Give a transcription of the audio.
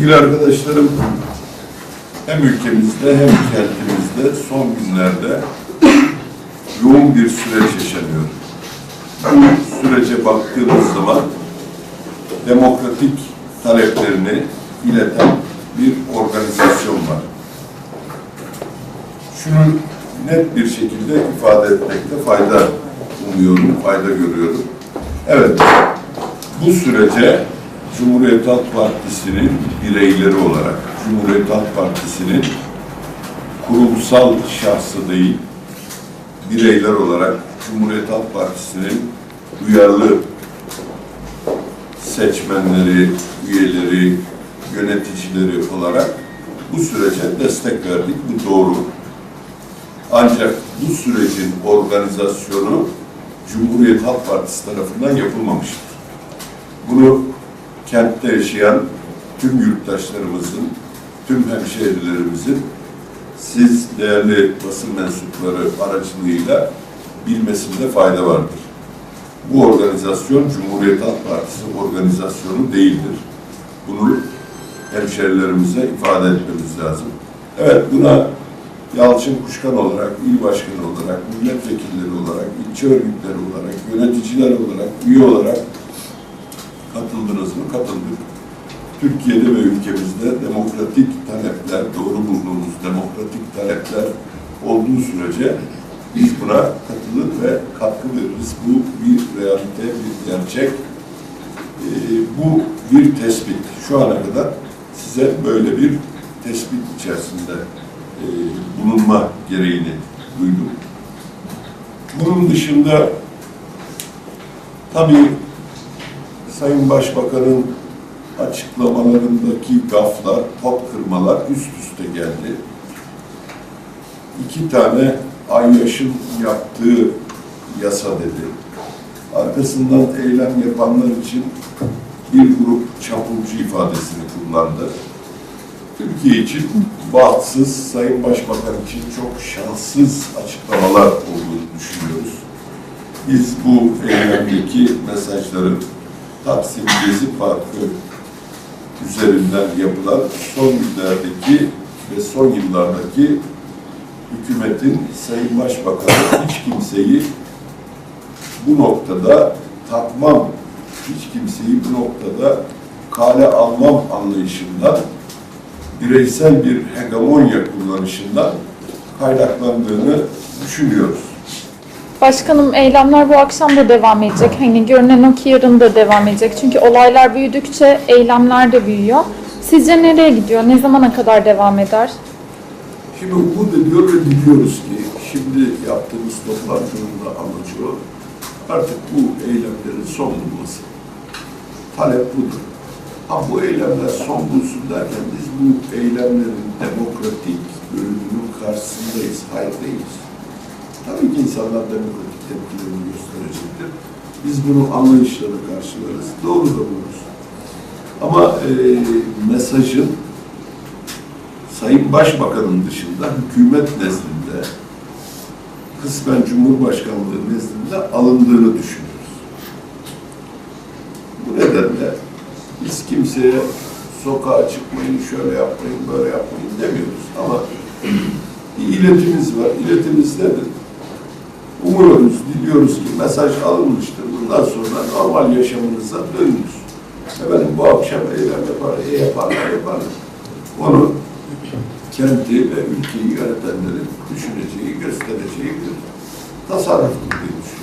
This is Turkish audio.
Sevgili arkadaşlarım, hem ülkemizde hem kentimizde son günlerde yoğun bir süreç yaşanıyor. Bu sürece baktığımız zaman demokratik taleplerini ileten bir organizasyon var. Şunu net bir şekilde ifade etmekte fayda umuyorum, fayda görüyorum. Evet, bu sürece Cumhuriyet Halk Partisi'nin bireyleri olarak, Cumhuriyet Halk Partisi'nin kurumsal şahsı değil, bireyler olarak Cumhuriyet Halk Partisi'nin duyarlı seçmenleri, üyeleri, yöneticileri olarak bu sürece destek verdik. Bu doğru. Ancak bu sürecin organizasyonu Cumhuriyet Halk Partisi tarafından yapılmamıştır. Bunu kentte yaşayan tüm yurttaşlarımızın, tüm hemşehrilerimizin siz değerli basın mensupları aracılığıyla bilmesinde fayda vardır. Bu organizasyon Cumhuriyet Halk Partisi organizasyonu değildir. Bunu hemşerilerimize ifade etmemiz lazım. Evet buna Yalçın Kuşkan olarak, il başkanı olarak, milletvekilleri olarak, ilçe örgütleri olarak, yöneticiler olarak, üye olarak Türkiye'de ve ülkemizde demokratik talepler, doğru bulduğumuz demokratik talepler olduğu sürece biz buna katılır ve katkı veririz. Bu bir realite, bir gerçek. Ee, bu bir tespit. Şu ana kadar size böyle bir tespit içerisinde e, bulunma gereğini duydum. Bunun dışında tabii Sayın Başbakan'ın açıklamalarındaki gaflar, pot kırmalar üst üste geldi. İki tane Ayyaş'ın yaptığı yasa dedi. Arkasından eylem yapanlar için bir grup çapulcu ifadesini kullandı. Türkiye için bahtsız, Sayın Başbakan için çok şanssız açıklamalar olduğunu düşünüyoruz. Biz bu eylemdeki mesajların Taksim Gezi Parkı üzerinden yapılan son günlerdeki ve son yıllardaki hükümetin Sayın Başbakanı hiç kimseyi bu noktada takmam, hiç kimseyi bu noktada kale almam anlayışından bireysel bir hegemonya kullanışından kaynaklandığını düşünüyoruz. Başkanım eylemler bu akşam da devam edecek. Hani görünen o ki yarın da devam edecek. Çünkü olaylar büyüdükçe eylemler de büyüyor. Sizce nereye gidiyor? Ne zamana kadar devam eder? Şimdi umut ediyor ve biliyoruz ki şimdi yaptığımız toplantının da amacı o. Artık bu eylemlerin son bulması. Talep budur. Ha bu eylemler son bulsun derken biz bu eylemlerin demokratik bölümünün karşısındayız, hayır değiliz. Tabii ki insanlar demokratik tepkilerini gösterecektir. Biz bunu anlayışla da karşılarız, doğru da buluruz. Ama e, mesajın Sayın Başbakan'ın dışında hükümet nezdinde, kısmen Cumhurbaşkanlığı nezdinde alındığını düşünüyoruz. Bu nedenle biz kimseye sokağa çıkmayın, şöyle yapmayın, böyle yapmayın demiyoruz. Ama bir iletimiz var. İletimiz nedir? Umuyoruz, diliyoruz ki mesaj alınmıştır. Bundan sonra normal yaşamınıza dönünüz. Efendim bu akşam eylem yapar, e yaparlar, yaparlar. Onu kenti ve ülkeyi yönetenlerin düşüneceği, göstereceği bir tasarruf diye düşünüyorum.